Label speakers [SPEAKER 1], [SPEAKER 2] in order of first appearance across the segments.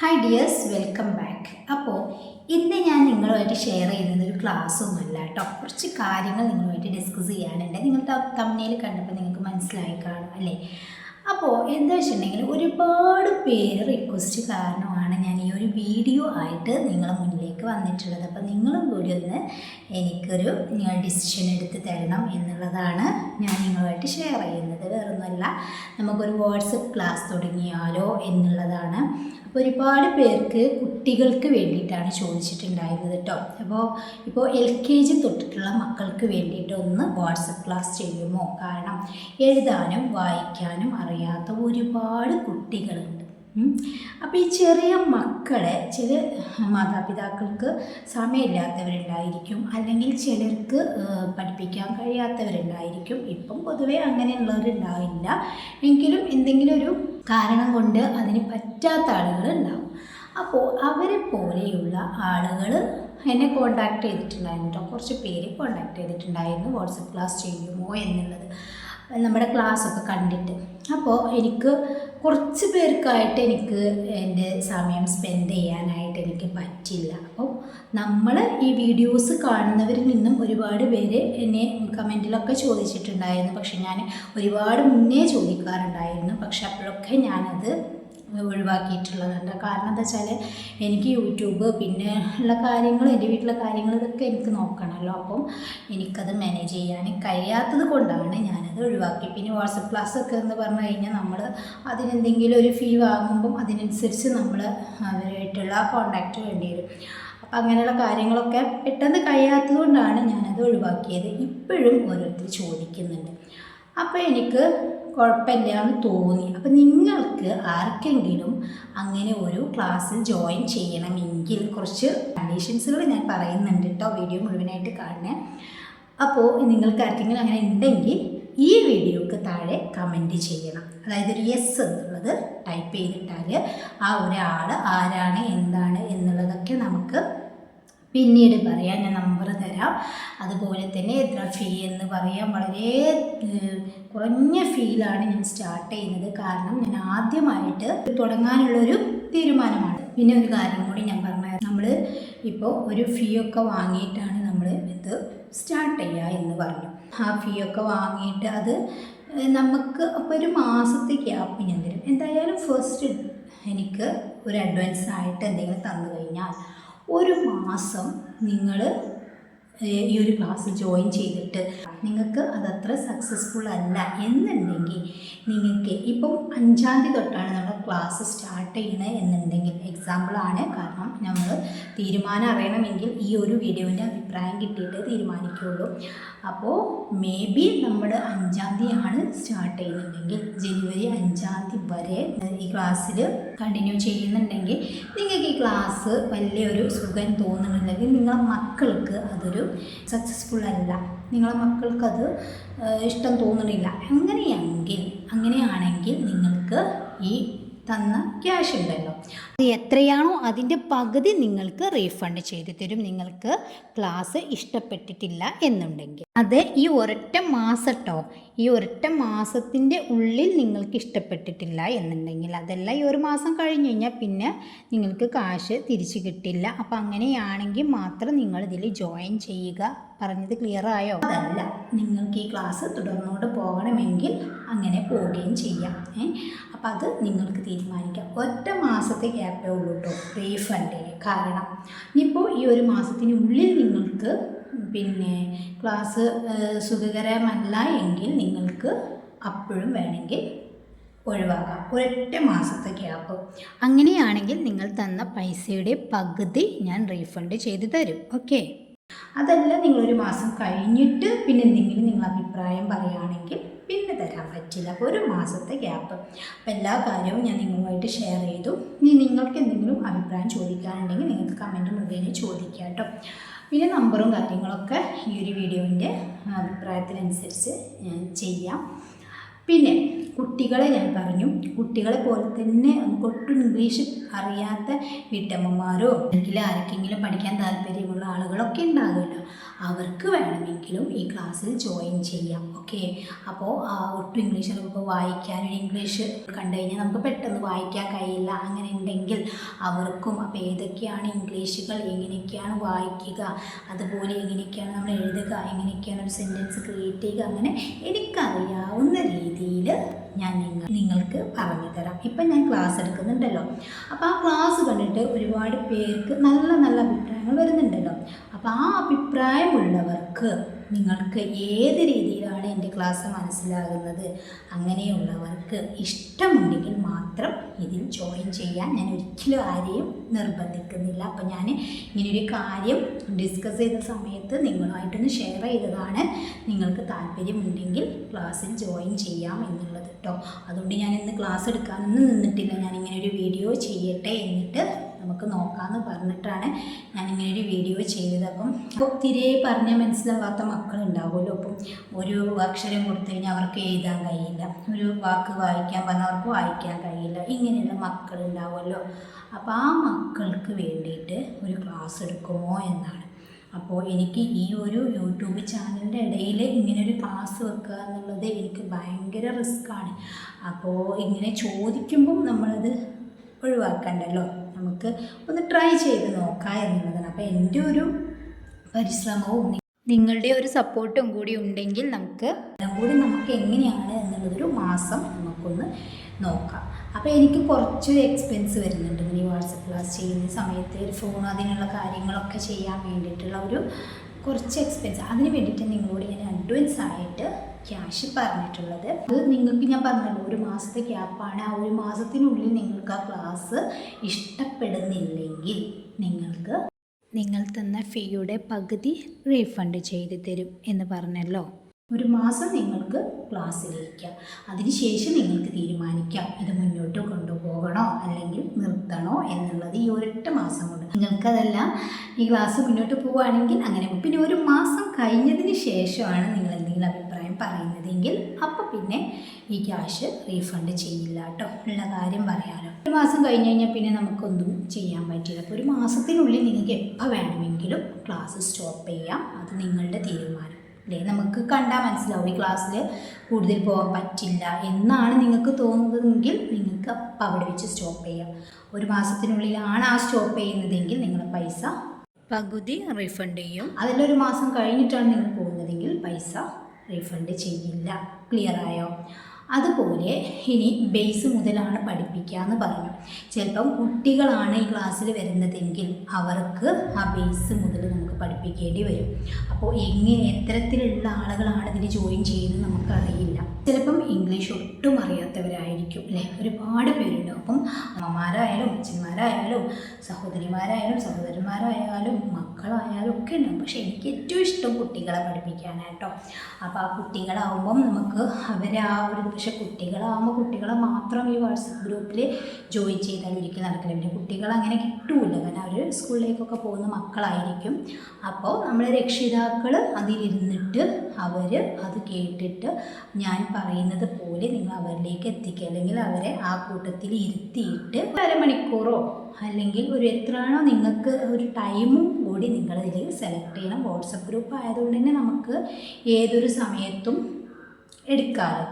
[SPEAKER 1] Hi dears welcome back അപ്പോൾ ഇന്ന് ഞാൻ നിങ്ങളുമായിട്ട് ഷെയർ ചെയ്യുന്നത് ഒരു ക്ലാസ്സൊന്നുമല്ല കേട്ടോ കുറച്ച് കാര്യങ്ങൾ നിങ്ങളുമായിട്ട് ഡിസ്കസ് ചെയ്യാനുണ്ട്. നിങ്ങൾ തമ്മിൽ കണ്ടപ്പോൾ നിങ്ങൾക്ക് മനസ്സിലായി കാണും അല്ലേ? അപ്പോൾ എന്താ വെച്ചിട്ടുണ്ടെങ്കിൽ ഒരുപാട് പേര് റിക്വസ്റ്റ് കാരണമാണ് ഞാൻ ഈ ഒരു വീഡിയോ ആയിട്ട് നിങ്ങളുടെ മുന്നിലേക്ക് വന്നിട്ടുള്ളത്. അപ്പോൾ നിങ്ങളും കൂടി ഒന്ന് എനിക്കൊരു ഡിസിഷൻ എടുത്ത് തരണം എന്നുള്ളതാണ് ഞാൻ നിങ്ങളുമായിട്ട് ഷെയർ ചെയ്യുന്നത്. വേറൊന്നുമല്ല നമുക്കൊരു വാട്സപ്പ് ക്ലാസ് തുടങ്ങിയാലോ എന്നുള്ളതാണ്. ഒരുപാട് പേർക്ക് കുട്ടികൾക്ക് വേണ്ടിയിട്ടാണ് ചോദിച്ചിട്ടുണ്ടായിരുന്നത് കേട്ടോ അപ്പോൾ ഇപ്പോൾ എൽ കെ ജി തൊട്ടിട്ടുള്ള മക്കൾക്ക് വേണ്ടിയിട്ട് ഒന്ന് വാട്സപ്പ് ക്ലാസ് ചെയ്യുമോ കാരണം എഴുതാനും വായിക്കാനും അറിയാത്ത ഒരുപാട് കുട്ടികളുണ്ട്. അപ്പോൾ ഈ ചെറിയ മക്കളെ ചില മാതാപിതാക്കൾക്ക് സമയമില്ലാത്തവരുണ്ടായിരിക്കും. അല്ലെങ്കിൽ ചിലർക്ക് പഠിപ്പിക്കാൻ കഴിയാത്തവരുണ്ടായിരിക്കും. ഇപ്പം പൊതുവെ അങ്ങനെയുള്ളവരുണ്ടാവില്ല എങ്കിലും എന്തെങ്കിലും ഒരു കാരണം കൊണ്ട് അതിന് പറ്റാത്ത ആളുകൾ ഉണ്ടാവും. അപ്പോൾ അവരെ പോലെയുള്ള ആളുകൾ എന്നെ കോണ്ടാക്ട് ചെയ്തിട്ടുണ്ടായിരുന്നു കേട്ടോ കുറച്ച് പേര് കോണ്ടാക്ട് ചെയ്തിട്ടുണ്ടായിരുന്നു. വാട്സപ്പ് ക്ലാസ് ചെയ്യുമോ എന്നുള്ളത്. നമ്മുടെ ക്ലാസ്സൊക്കെ കണ്ടിട്ട്. അപ്പോൾ എനിക്ക് കുറച്ച് പേർക്കായിട്ട് എനിക്ക് എന്റെ സമയം സ്പെൻഡ് ചെയ്യാനായിട്ട് എനിക്ക് പറ്റില്ല. അപ്പോൾ നമ്മൾ ഈ വീഡിയോസ് കാണുന്നവരിൽ നിന്നും ഒരുപാട് പേര് എന്നെ കമന്റിലൊക്കെ ചോദിച്ചിട്ടുണ്ടായിരുന്നു. പക്ഷെ ഞാൻ ഒരുപാട് മുന്നേ ചോദിക്കാറുണ്ടായിരുന്നു. പക്ഷെ അപ്പോഴൊക്കെ ഞാനത് ഒഴിവാക്കിയിട്ടുള്ളതുണ്ട് കാരണം എന്താ വെച്ചാൽ എനിക്ക് യൂട്യൂബ് പിന്നെ ഉള്ള കാര്യങ്ങൾ എന്റെ വീട്ടിലെ കാര്യങ്ങൾ ഇതൊക്കെ എനിക്ക് നോക്കണമല്ലോ. അപ്പം എനിക്കത് മാനേജ് ചെയ്യാൻ കഴിയാത്തത് കൊണ്ടാണ് ഞാനത് ഒഴിവാക്കി. പിന്നെ വാട്സപ്പ് ക്ലാസ് ഒക്കെ എന്ന് പറഞ്ഞു കഴിഞ്ഞാൽ നമ്മൾ അതിനെന്തെങ്കിലും ഒരു ഫീ വാങ്ങുമ്പം അതിനനുസരിച്ച് നമ്മൾ അവരായിട്ടുള്ള കോണ്ടാക്റ്റ് വേണ്ടി വരും അപ്പം അങ്ങനെയുള്ള കാര്യങ്ങളൊക്കെ പെട്ടെന്ന് കഴിയാത്തത് കൊണ്ടാണ് ഞാനത് ഒഴിവാക്കിയത്. ഇപ്പോഴും ഓരോരുത്തർ ചോദിക്കുന്നുണ്ട്. അപ്പോൾ എനിക്ക് കുഴപ്പമില്ല എന്ന് തോന്നി. അപ്പം നിങ്ങൾക്ക് ആർക്കെങ്കിലും അങ്ങനെ ഒരു ക്ലാസ്സിൽ ജോയിൻ ചെയ്യണമെങ്കിൽ കുറച്ച് കണ്ടീഷൻസുകൾ ഞാൻ പറയുന്നുണ്ട് കേട്ടോ വീഡിയോ മുഴുവനായിട്ട് കാണണേ അപ്പോൾ നിങ്ങൾക്ക് ആർക്കെങ്കിലും അങ്ങനെ ഉണ്ടെങ്കിൽ ഈ വീഡിയോക്ക് താഴെ കമന്റ് ചെയ്യണം. അതായത് ഒരു യെസ് എന്നുള്ളത് ടൈപ്പ് ചെയ്തിട്ടാൽ ആ ഒരാൾ ആരാണ് എന്താണ് എന്നുള്ളതൊക്കെ നമുക്ക് പിന്നീട് പറയാം ഞാൻ നമ്പർ തരാം. അതുപോലെ തന്നെ എത്ര ഫീ എന്ന് പറയാം വളരെ കുറഞ്ഞ ഫീലാണ് ഞാൻ സ്റ്റാർട്ട് ചെയ്യുന്നത്. കാരണം ഞാൻ ആദ്യമായിട്ട് തുടങ്ങാനുള്ളൊരു തീരുമാനമാണ്. പിന്നെ ഒരു കാര്യം കൂടി ഞാൻ പറഞ്ഞു നമ്മൾ ഇപ്പോൾ ഒരു ഫീ ഒക്കെ വാങ്ങിയിട്ടാണ് നമ്മൾ ഇത് സ്റ്റാർട്ട് ചെയ്യുക എന്ന് പറഞ്ഞു. ആ ഫീ ഒക്കെ വാങ്ങിയിട്ട് അത് നമുക്ക് അപ്പോൾ ഒരു മാസത്തെ ഗ്യാപ്പ് ഞാൻ തരും. എന്തായാലും ഫസ്റ്റ് എനിക്ക് ഒരു അഡ്വാൻസ് ആയിട്ട് എന്തെങ്കിലും തന്നു കഴിഞ്ഞാൽ ഒരു മാസം നിങ്ങൾ ഈ ഒരു ക്ലാസ് ജോയിൻ ചെയ്തിട്ട് നിങ്ങൾക്ക് അതത്ര സക്സസ്ഫുൾ അല്ല എന്നുണ്ടെങ്കിൽ നിങ്ങൾക്ക് ഇപ്പം അഞ്ചാം തീയതി തൊട്ടാണ് നമ്മൾ ക്ലാസ് സ്റ്റാർട്ട് ചെയ്യണത് എന്നുണ്ടെങ്കിൽ എക്സാമ്പിളാണ് കാരണം നമ്മൾ തീരുമാനം അറിയണമെങ്കിൽ ഈ ഒരു വീഡിയോന്റെ അഭിപ്രായം കിട്ടിയിട്ട് തീരുമാനിക്കുകയുള്ളൂ അപ്പോൾ മേ ബി നമ്മൾ അഞ്ചാം തീയതിയാണ് സ്റ്റാർട്ട് ചെയ്യുന്നുണ്ടെങ്കിൽ ജനുവരി അഞ്ചാം തീയതി വരെ ഈ ക്ലാസ്സിൽ കണ്ടിന്യൂ ചെയ്യുന്നുണ്ടെങ്കിൽ നിങ്ങൾക്ക് ഈ ക്ലാസ് വലിയൊരു സുഖം തോന്നുന്നുണ്ടെങ്കിൽ നിങ്ങളെ മക്കൾക്ക് അതൊരു സക്സസ്ഫുൾ അല്ല. നിങ്ങളെ മക്കൾക്കത് ഇഷ്ടം തോന്നണില്ല അങ്ങനെയെങ്കിൽ അങ്ങനെയാണെങ്കിൽ നിങ്ങൾക്ക് ഈ തന്ന ക്യാഷ് ഉണ്ടല്ലോ. അത് എത്രയാണോ അതിന്റെ പകുതി നിങ്ങൾക്ക് റീഫണ്ട് ചെയ്തു തരും. നിങ്ങൾക്ക് ക്ലാസ് ഇഷ്ടപ്പെട്ടിട്ടില്ല എന്നുണ്ടെങ്കിൽ. അത് ഈ ഒരൊറ്റ മാസം ഈ ഒരൊറ്റ മാസത്തിന്റെ ഉള്ളിൽ നിങ്ങൾക്ക് ഇഷ്ടപ്പെട്ടിട്ടില്ല എന്നുണ്ടെങ്കിൽ അതെല്ലാം ഈ ഒരു മാസം കഴിഞ്ഞ് കഴിഞ്ഞാൽ പിന്നെ നിങ്ങൾക്ക് കാശ് തിരിച്ചു കിട്ടില്ല. അപ്പം അങ്ങനെയാണെങ്കിൽ മാത്രം നിങ്ങൾ ഇതിൽ ജോയിൻ ചെയ്യുക. പറഞ്ഞത് ക്ലിയർ ആയോ? അതല്ല നിങ്ങൾക്ക് ഈ ക്ലാസ് തുടർന്നുകൊണ്ട് പോകണമെങ്കിൽ അങ്ങനെ പോവുകയും ചെയ്യാം. ഏ? അപ്പം അത് നിങ്ങൾക്ക് തീരുമാനിക്കാം. ഒറ്റ മാസത്തെ ഗ്യാപ്പേ ഉള്ളൂ കേട്ടോ റീഫണ്ടിന് കാരണം ഇനിയിപ്പോൾ ഈ ഒരു മാസത്തിനുള്ളിൽ നിങ്ങൾക്ക് പിന്നെ ക്ലാസ് സുഖകരമല്ല എങ്കിൽ നിങ്ങൾക്ക് അപ്പോഴും വേണമെങ്കിൽ ഒഴിവാക്കാം. ഒരൊറ്റ മാസത്തെ ഗ്യാപ്പ് അങ്ങനെയാണെങ്കിൽ നിങ്ങൾ തന്ന പൈസയുടെ പകുതി ഞാൻ റീഫണ്ട് ചെയ്തു തരും. ഓക്കെ അതല്ല നിങ്ങളൊരു മാസം കഴിഞ്ഞിട്ട് പിന്നെ എന്തെങ്കിലും നിങ്ങൾ അഭിപ്രായം പറയുകയാണെങ്കിൽ പിന്നെ തരാൻ പറ്റില്ല. അപ്പോൾ ഒരു മാസത്തെ ഗ്യാപ്പ് അപ്പോൾ എല്ലാ കാര്യവും ഞാൻ നിങ്ങളുമായിട്ട് ഷെയർ ചെയ്തു. ഇനി നിങ്ങൾക്ക് എന്തെങ്കിലും അഭിപ്രായം ചോദിക്കാനുണ്ടെങ്കിൽ നിങ്ങൾക്ക് കമന്റ് മുഖേന ചോദിക്കാം കേട്ടോ. പിന്നെ നമ്പറും കാര്യങ്ങളൊക്കെ ഈ ഒരു വീഡിയോന്റെ അഭിപ്രായത്തിനനുസരിച്ച് ഞാൻ ചെയ്യാം. പിന്നെ കുട്ടികളെ ഞാൻ പറഞ്ഞു കുട്ടികളെ പോലെ തന്നെ ഒട്ടും ഇംഗ്ലീഷ് അറിയാത്ത വീട്ടമ്മമാരോ അല്ലെങ്കിൽ ആർക്കെങ്കിലും പഠിക്കാൻ താല്പര്യമുള്ള ആളുകളൊക്കെ ഉണ്ടാകുമല്ലോ അവർക്ക് വേണമെങ്കിലും ഈ ക്ലാസ്സിൽ ജോയിൻ ചെയ്യാം. ഓക്കെ അപ്പോൾ ഒട്ടും ഇംഗ്ലീഷ് നമുക്ക് വായിക്കാൻ ഒരു ഇംഗ്ലീഷ് കണ്ടു കഴിഞ്ഞാൽ നമുക്ക് പെട്ടെന്ന് വായിക്കാൻ കഴിയില്ല. അങ്ങനെ ഉണ്ടെങ്കിൽ അവർക്കും അപ്പോൾ ഏതൊക്കെയാണ് ഇംഗ്ലീഷുകൾ എങ്ങനെയൊക്കെയാണ് വായിക്കുക അതുപോലെ എങ്ങനെയൊക്കെയാണ് നമ്മൾ എഴുതുക എങ്ങനെയൊക്കെയാണ് ഒരു സെന്റൻസ് ക്രിയേറ്റ് ചെയ്യുക അങ്ങനെ എനിക്കറിയാവുന്ന രീതിയിൽ ഞാൻ നിങ്ങൾ നിങ്ങൾക്ക് പറഞ്ഞു തരാം ഇപ്പം ഞാൻ ക്ലാസ് എടുക്കുന്നുണ്ടല്ലോ. അപ്പോൾ ആ ക്ലാസ് കണ്ടിട്ട് ഒരുപാട് പേർക്ക് നല്ല നല്ല അഭിപ്രായങ്ങൾ വരുന്നുണ്ടല്ലോ. അപ്പോൾ ആ അഭിപ്രായമുള്ളവർക്ക് നിങ്ങൾക്ക് ഏത് രീതിയിലാണ് എന്റെ ക്ലാസ് മനസ്സിലാകുന്നത്? അങ്ങനെയുള്ളവർക്ക് ഇഷ്ടമുണ്ടെങ്കിൽ മാത്രം ഇതിൽ ജോയിൻ ചെയ്യാൻ ഞാൻ ഒരിക്കലും ആരെയും നിർബന്ധിക്കുന്നില്ല. അപ്പോൾ ഞാൻ ഇങ്ങനൊരു കാര്യം ഡിസ്കസ് ചെയ്ത സമയത്ത് നിങ്ങളുമായിട്ടൊന്ന് ഷെയർ ചെയ്തതാണ് നിങ്ങൾക്ക് താല്പര്യമുണ്ടെങ്കിൽ ക്ലാസ്സിൽ ജോയിൻ ചെയ്യാം എന്നുള്ളത് കേട്ടോ അതുകൊണ്ട് ഞാൻ ഇന്ന് ക്ലാസ് എടുക്കാനൊന്നും നിന്നിട്ടില്ല. ഞാൻ ഇങ്ങനെ ഒരു വീഡിയോ ചെയ്യട്ടെ എന്നിട്ട് നമുക്ക് നോക്കാമെന്ന് പറഞ്ഞിട്ടാണ് ഞാൻ ഇങ്ങനെ ഒരു വീഡിയോ ചെയ്തത്. അപ്പം അപ്പോൾ തിരെ പറഞ്ഞാൽ മനസ്സിലാവാത്ത മക്കളുണ്ടാവുമല്ലോ. അപ്പം ഒരു അക്ഷരം കൊടുത്തു കഴിഞ്ഞാൽ അവർക്ക് എഴുതാൻ കഴിയില്ല. ഒരു വാക്ക് വായിക്കാൻ പറഞ്ഞാൽ അവർക്ക് വായിക്കാൻ കഴിയില്ല. ഇങ്ങനെയുള്ള മക്കളുണ്ടാവുമല്ലോ. അപ്പോൾ ആ മക്കൾക്ക് വേണ്ടിയിട്ട് ഒരു ക്ലാസ് എടുക്കുമോ എന്നാണ്. അപ്പോൾ എനിക്ക് ഈ ഒരു യൂട്യൂബ് ചാനലിന്റെ ഇടയിൽ ഇങ്ങനെ ഒരു ക്ലാസ് വെക്കുക എന്നുള്ളത് എനിക്ക് ഭയങ്കര റിസ്ക്കാണ്. അപ്പോൾ ഇങ്ങനെ ചോദിക്കുമ്പം നമ്മളത് ഒഴിവാക്കണ്ടല്ലോ. നമുക്ക് ഒന്ന് ട്രൈ ചെയ്ത് നോക്കാം എന്നുള്ളതാണ്. അപ്പോൾ എന്റെ ഒരു പരിശ്രമവും നിങ്ങളുടെ ഒരു സപ്പോർട്ടും കൂടി ഉണ്ടെങ്കിൽ നമുക്ക് എല്ലാം കൂടി നമുക്ക് എങ്ങനെയാണ് എന്നുള്ളതൊരു മാസം നമുക്കൊന്ന് നോക്കാം. അപ്പോൾ എനിക്ക് കുറച്ച് എക്സ്പെൻസ് വരുന്നുണ്ട്. ഈ വാട്സപ്പ് ക്ലാസ് ചെയ്യുന്ന സമയത്ത് ഒരു ഫോൺ അതിനുള്ള കാര്യങ്ങളൊക്കെ ചെയ്യാൻ വേണ്ടിയിട്ടുള്ള ഒരു കുറച്ച് എക്സ്പെൻസ് അതിന് വേണ്ടിയിട്ട് നിങ്ങളോട് ഞാൻ അഡ്വാൻസ് ആയിട്ട് ക്യാഷ് പറഞ്ഞിട്ടുള്ളത്. അത് നിങ്ങൾക്ക് ഞാൻ പറഞ്ഞല്ലോ ഒരു മാസത്തെ ക്യാപ്പാണ് ആ ഒരു മാസത്തിനുള്ളിൽ നിങ്ങൾക്ക് ആ ക്ലാസ് ഇഷ്ടപ്പെടുന്നില്ലെങ്കിൽ നിങ്ങൾക്ക് നിങ്ങൾ തന്ന ഫീയുടെ പകുതി റീഫണ്ട് ചെയ്ത് തരും എന്ന് പറഞ്ഞല്ലോ. ഒരു മാസം നിങ്ങൾക്ക് ക്ലാസ്സിലിരിക്കാം അതിനുശേഷം നിങ്ങൾക്ക് തീരുമാനിക്കാം. ഇത് മുന്നോട്ട് കൊണ്ടുപോകണോ അല്ലെങ്കിൽ നിർത്തണോ എന്നുള്ളത് ഈ ഒരൊറ്റ മാസം കൊണ്ട്. നിങ്ങൾക്കതെല്ലാം ഈ ക്ലാസ് മുന്നോട്ട് പോവുകയാണെങ്കിൽ അങ്ങനെ പിന്നെ ഒരു മാസം കഴിഞ്ഞതിന് ശേഷമാണ് നിങ്ങൾ എന്തെങ്കിലും അഭിപ്രായം പറയുന്നതെങ്കിൽ അപ്പോൾ പിന്നെ ഈ ക്യാഷ് റീഫണ്ട് ചെയ്യില്ല കേട്ടോ ഉള്ള കാര്യം പറയാമല്ലോ ഒരു മാസം കഴിഞ്ഞ് കഴിഞ്ഞാൽ പിന്നെ നമുക്കൊന്നും ചെയ്യാൻ പറ്റില്ല. അപ്പോൾ ഒരു മാസത്തിനുള്ളിൽ നിങ്ങൾക്ക് എപ്പോൾ വേണമെങ്കിലും ക്ലാസ് സ്റ്റോപ്പ് ചെയ്യാം. അത് നിങ്ങളുടെ തീരുമാനം. അല്ലേ നമുക്ക് കണ്ടാൽ മനസ്സിലാവും ഈ ക്ലാസ്സിൽ കൂടുതൽ പോകാൻ പറ്റില്ല എന്നാണ് നിങ്ങൾക്ക് തോന്നുന്നതെങ്കിൽ നിങ്ങൾക്ക് അപ്പം അവിടെ വെച്ച് സ്റ്റോപ്പ് ചെയ്യാം. ഒരു മാസത്തിനുള്ളിലാണ് ആ സ്റ്റോപ്പ് ചെയ്യുന്നതെങ്കിൽ നിങ്ങൾ പൈസ പകുതി റീഫണ്ട് ചെയ്യും. അതിലൊരു മാസം കഴിഞ്ഞിട്ടാണ് നിങ്ങൾ പോകുന്നതെങ്കിൽ പൈസ റീഫണ്ട് ചെയ്യില്ല. ക്ലിയർ ആയോ? അതുപോലെ ഇനി ബേസ് മുതലാണ് പഠിപ്പിക്കുക എന്ന് പറഞ്ഞു. ചിലപ്പം കുട്ടികളാണ് ഈ ക്ലാസ്സിൽ വരുന്നതെങ്കിൽ അവർക്ക് ആ ബേസ് മുതൽ നമുക്ക് പഠിപ്പിക്കേണ്ടി വരും. അപ്പോൾ എങ്ങനെ എത്തരത്തിലുള്ള ആളുകളാണ് ഇതിന് ജോയിൻ ചെയ്യുന്നത് നമുക്കറിയില്ല. ചിലപ്പം ഇംഗ്ലീഷ് ഒട്ടും അറിയാത്തവരായിരിക്കും അല്ലേ? ഒരുപാട് പേരുണ്ട്. അപ്പം അമ്മമാരായാലും അച്ഛന്മാരായാലും സഹോദരിമാരായാലും സഹോദരന്മാരായാലും മക്കളായാലും ഒക്കെ ഉണ്ടാവും പക്ഷേ എനിക്ക് ഏറ്റവും ഇഷ്ടം കുട്ടികളെ പഠിപ്പിക്കാനായിട്ടോ അപ്പോൾ ആ കുട്ടികളാവുമ്പം നമുക്ക് അവരെ ആ ഒരു പക്ഷേ കുട്ടികളാകുമ്പോൾ കുട്ടികളെ മാത്രം ഈ വാട്സപ്പ് ഗ്രൂപ്പിൽ ജോയിൻ ചെയ്താൽ ഒരിക്കലും നടക്കില്ല. പിന്നെ കുട്ടികൾ അങ്ങനെ കിട്ടൂല. കാരണം അവർ സ്കൂളിലേക്കൊക്കെ പോകുന്ന മക്കളായിരിക്കും. അപ്പോൾ നമ്മൾ രക്ഷിതാക്കൾ അതിലിരുന്നിട്ട് അവർ അത് കേട്ടിട്ട് ഞാൻ പറയുന്നത് പോലെ നിങ്ങൾ അവരിലേക്ക് എത്തിക്കുക. അല്ലെങ്കിൽ അവരെ ആ കൂട്ടത്തിൽ ഇരുത്തിയിട്ട് അരമണിക്കൂറോ അല്ലെങ്കിൽ ഒരു എത്രയാണോ നിങ്ങൾക്ക് ഒരു ടൈമും കൂടി നിങ്ങളിതിൽ സെലക്ട് ചെയ്യണം. വാട്സപ്പ് ഗ്രൂപ്പ് ആയതുകൊണ്ട് തന്നെ നമുക്ക് ഏതൊരു സമയത്തും എടുക്കാമല്ലോ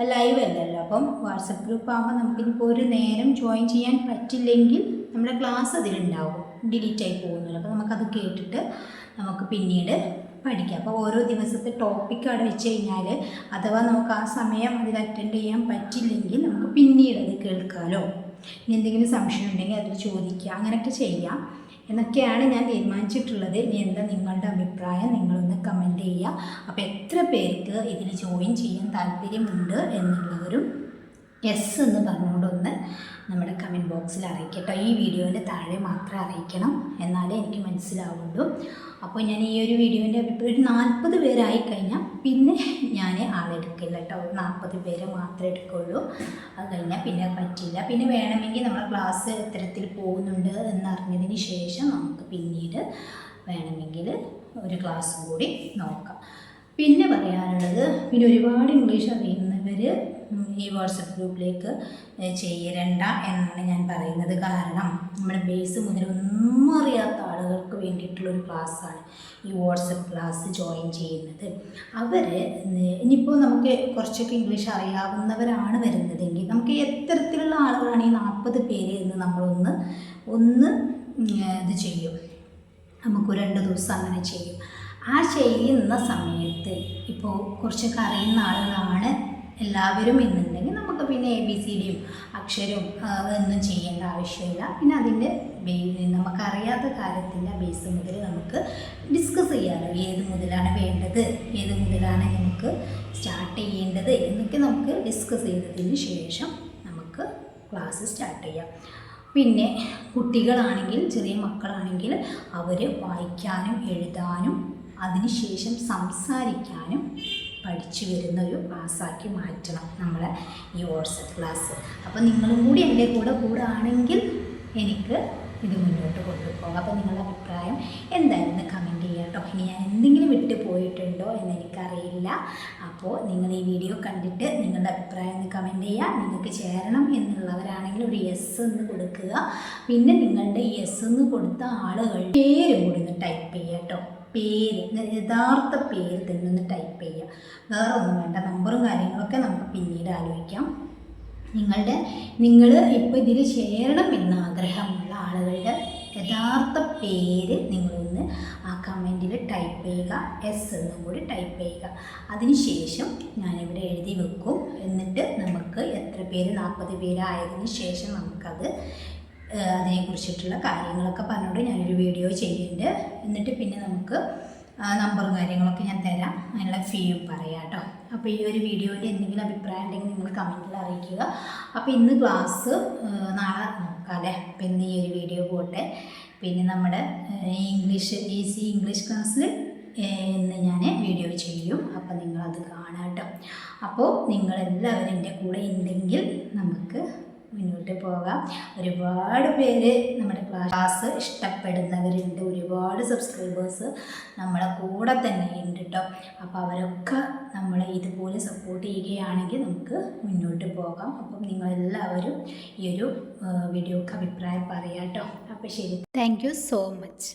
[SPEAKER 1] അപ്പം ലൈവ് അല്ലല്ലോ. അപ്പം വാട്സപ്പ് ഗ്രൂപ്പ് ആകുമ്പോൾ നമുക്കിനിപ്പോൾ ഒരു നേരം ജോയിൻ ചെയ്യാൻ പറ്റില്ലെങ്കിൽ നമ്മുടെ ക്ലാസ് അതിലുണ്ടാവും. ഡിലീറ്റ് ആയി പോകുന്നില്ല അപ്പോൾ നമുക്കത് കേട്ടിട്ട് നമുക്ക് പിന്നീട് പഠിക്കാം. അപ്പോൾ ഓരോ ദിവസത്തെ ടോപ്പിക് അവിടെ വെച്ച് കഴിഞ്ഞാൽ അഥവാ നമുക്ക് ആ സമയം അതിൽ അറ്റൻഡ് ചെയ്യാൻ പറ്റില്ലെങ്കിൽ നമുക്ക് പിന്നീട് അത് കേൾക്കാമല്ലോ ഇനി എന്തെങ്കിലും സംശയം ഉണ്ടെങ്കിൽ അതിൽ ചോദിക്കുക അങ്ങനെയൊക്കെ ചെയ്യാം. എന്നൊക്കെയാണ് ഞാൻ തീരുമാനിച്ചിട്ടുള്ളത്. ഇനി എന്താ നിങ്ങളുടെ അഭിപ്രായം? നിങ്ങളൊന്ന് കമന്റ് ചെയ്യുക. അപ്പോൾ എത്ര പേർക്ക് ഇതിൽ ജോയിൻ ചെയ്യാൻ താല്പര്യമുണ്ട് എന്നുള്ളവരും യെസ് എന്ന് പറഞ്ഞുകൊണ്ടൊന്ന് നമ്മുടെ കമന്റ് ബോക്സിൽ അറിയിക്കട്ടോ. ഈ വീഡിയോന്റെ താഴെ മാത്രം അറിയിക്കണം. എന്നാലേ എനിക്ക് മനസ്സിലാവുള്ളൂ. അപ്പോൾ ഞാൻ ഈ ഒരു വീഡിയോന്റെ അഭിപ്രായം ഒരു നാൽപ്പത് പേരായി കഴിഞ്ഞാൽ പിന്നെ ഞാൻ ആളെടുക്കില്ല കേട്ടോ. നാൽപ്പത് പേരെ മാത്രമേ എടുക്കുള്ളൂ. അത് കഴിഞ്ഞാൽ പിന്നെ പറ്റില്ല. പിന്നെ വേണമെങ്കിൽ നമ്മുടെ ക്ലാസ് ഇത്തരത്തിൽ പോകുന്നുണ്ട് എന്നറിഞ്ഞതിന് ശേഷം നമുക്ക് പിന്നീട് വേണമെങ്കിൽ ഒരു ക്ലാസ് കൂടി നോക്കാം. പിന്നെ പറയാനുള്ളത് പിന്നെ ഒരുപാട് ഇംഗ്ലീഷ് അറിയുന്നവർ ഈ വാട്സപ്പ് ഗ്രൂപ്പിലേക്ക് ചെയ്യരണ്ട എന്നാണ് ഞാൻ പറയുന്നത്. കാരണം നമ്മുടെ ബേസ് മുതൽ ഒന്നും അറിയാത്ത ആളുകൾക്ക് വേണ്ടിയിട്ടുള്ളൊരു ക്ലാസ്സാണ് ഈ വാട്സപ്പ് ക്ലാസ് ജോയിൻ ചെയ്യുന്നത്. അവർ ഇനിയിപ്പോൾ നമുക്ക് കുറച്ചൊക്കെ ഇംഗ്ലീഷ് അറിയാവുന്നവരാണ് വരുന്നതെങ്കിൽ നമുക്ക് എത്തരത്തിലുള്ള ആളുകളാണ് ഈ നാൽപ്പത് പേര് എന്ന് നമ്മളൊന്ന് ഒന്ന് ഇത് ചെയ്യും. നമുക്ക് രണ്ട് ദിവസം അങ്ങനെ ചെയ്യും. ആ ചെയ്യുന്ന സമയത്ത് ഇപ്പോൾ കുറച്ചൊക്കെ അറിയുന്ന ആളുകളാണ് എല്ലാവരും എന്നുണ്ടെങ്കിൽ നമുക്ക് പിന്നെ എ ബി സി ഡിയും അക്ഷരവും ഒന്നും ചെയ്യേണ്ട ആവശ്യമില്ല. പിന്നെ അതിന്റെ നമുക്കറിയാത്ത കാര്യത്തിന്റെ ബേസ് മുതൽ നമുക്ക് ഡിസ്കസ് ചെയ്യാമല്ലോ ഏത് മുതലാണ് വേണ്ടത്? ഏത് മുതലാണ് നമുക്ക് സ്റ്റാർട്ട് ചെയ്യേണ്ടത്? എന്നൊക്കെ നമുക്ക് ഡിസ്കസ് ചെയ്തതിന് ശേഷം നമുക്ക് ക്ലാസ് സ്റ്റാർട്ട് ചെയ്യാം. പിന്നെ കുട്ടികളാണെങ്കിൽ ചെറിയ മക്കളാണെങ്കിൽ അവർ വായിക്കാനും എഴുതാനും അതിനുശേഷം സംസാരിക്കാനും പഠിച്ചു വരുന്ന ഒരു ക്ലാസ്സാക്കി മാറ്റണം നമ്മളെ ഈ വാട്സപ്പ് ക്ലാസ്. അപ്പോൾ നിങ്ങളും കൂടി എന്റെ കൂടെ കൂടുകയാണെങ്കിൽ എനിക്ക് ഇത് മുന്നോട്ട് കൊണ്ടുപോകാം. അപ്പോൾ നിങ്ങളുടെ അഭിപ്രായം എന്തായിരുന്നു? കമന്റ് ചെയ്യുക കേട്ടോ. ഇനി ഞാൻ എന്തെങ്കിലും വിട്ടു പോയിട്ടുണ്ടോ എന്ന് എനിക്കറിയില്ല. അപ്പോൾ നിങ്ങൾ ഈ വീഡിയോ കണ്ടിട്ട് നിങ്ങളുടെ അഭിപ്രായം ഒന്ന് കമന്റ് ചെയ്യുക. നിങ്ങൾക്ക് ചേരണം എന്നുള്ളവരാണെങ്കിൽ ഒരു യെസ് എന്ന് കൊടുക്കുക. പിന്നെ നിങ്ങളുടെ യെസ് എന്ന് കൊടുത്ത ആളുകൾ പേര് കൂടി ഒന്ന് ടൈപ്പ് ചെയ്യുക കേട്ടോ. പേര് യഥാർത്ഥ പേര് തന്നെ ഒന്ന് ടൈപ്പ് ചെയ്യുക. വേറെ ഒന്നും വേണ്ട നമ്പറും കാര്യങ്ങളൊക്കെ നമുക്ക് പിന്നീട് ആലോചിക്കാം. നിങ്ങളുടെ നിങ്ങൾ ഇപ്പോൾ ഇതിൽ ചേരണം എന്ന ആഗ്രഹമുള്ള ആളുകളുടെ യഥാർത്ഥ പേര് നിങ്ങളൊന്ന് ആ കമന്റിൽ ടൈപ്പ് ചെയ്യുക. എസ് എന്നും കൂടി ടൈപ്പ് ചെയ്യുക. അതിനുശേഷം ഞാനിവിടെ എഴുതി വെക്കും. എന്നിട്ട് നമുക്ക് എത്ര പേര് നാൽപ്പത് പേരായതിനു ശേഷം നമുക്കത് അതിനെക്കുറിച്ചിട്ടുള്ള കാര്യങ്ങളൊക്കെ പറഞ്ഞുകൊണ്ട് ഞാനൊരു വീഡിയോ ചെയ്യുന്നുണ്ട്. എന്നിട്ട് പിന്നെ നമുക്ക് നമ്പറും കാര്യങ്ങളൊക്കെ ഞാൻ തരാം. അതിനുള്ള ഫീയും പറയാം കേട്ടോ. അപ്പോൾ ഈ ഒരു വീഡിയോയിൽ എന്തെങ്കിലും അഭിപ്രായം ഉണ്ടെങ്കിൽ നിങ്ങൾ കമന്റിൽ അറിയിക്കുക. അപ്പോൾ ഇന്ന് ക്ലാസ് നാളെ നോക്കാം അല്ലേ? അപ്പോൾ ഇന്ന് ഈ ഒരു വീഡിയോ പോട്ടെ. പിന്നെ നമ്മുടെ ഇംഗ്ലീഷ് ഈസി ഇംഗ്ലീഷ് ക്ലാസ്സിൽ ഇന്ന് ഞാൻ വീഡിയോ ചെയ്യും. അപ്പോൾ നിങ്ങളത് കാണാം കേട്ടോ. അപ്പോൾ നിങ്ങളെല്ലാവരും എന്റെ കൂടെ ഉണ്ടെങ്കിൽ നമുക്ക് മുന്നോട്ട് പോകാം. ഒരുപാട് പേര് നമ്മുടെ ക്ലാസ് ഇഷ്ടപ്പെടുന്നവരുണ്ട്. ഒരുപാട് സബ്സ്ക്രൈബേഴ്സ് നമ്മളെ കൂടെ തന്നെ ഉണ്ട് കേട്ടോ അപ്പോൾ അവരൊക്കെ നമ്മളെ ഇതുപോലെ സപ്പോർട്ട് ചെയ്യുകയാണെങ്കിൽ നമുക്ക് മുന്നോട്ട് പോകാം. അപ്പം നിങ്ങളെല്ലാവരും ഈ ഒരു വീഡിയോക്ക് അഭിപ്രായം പറയാം കേട്ടോ അപ്പോൾ ശരി. Thank so much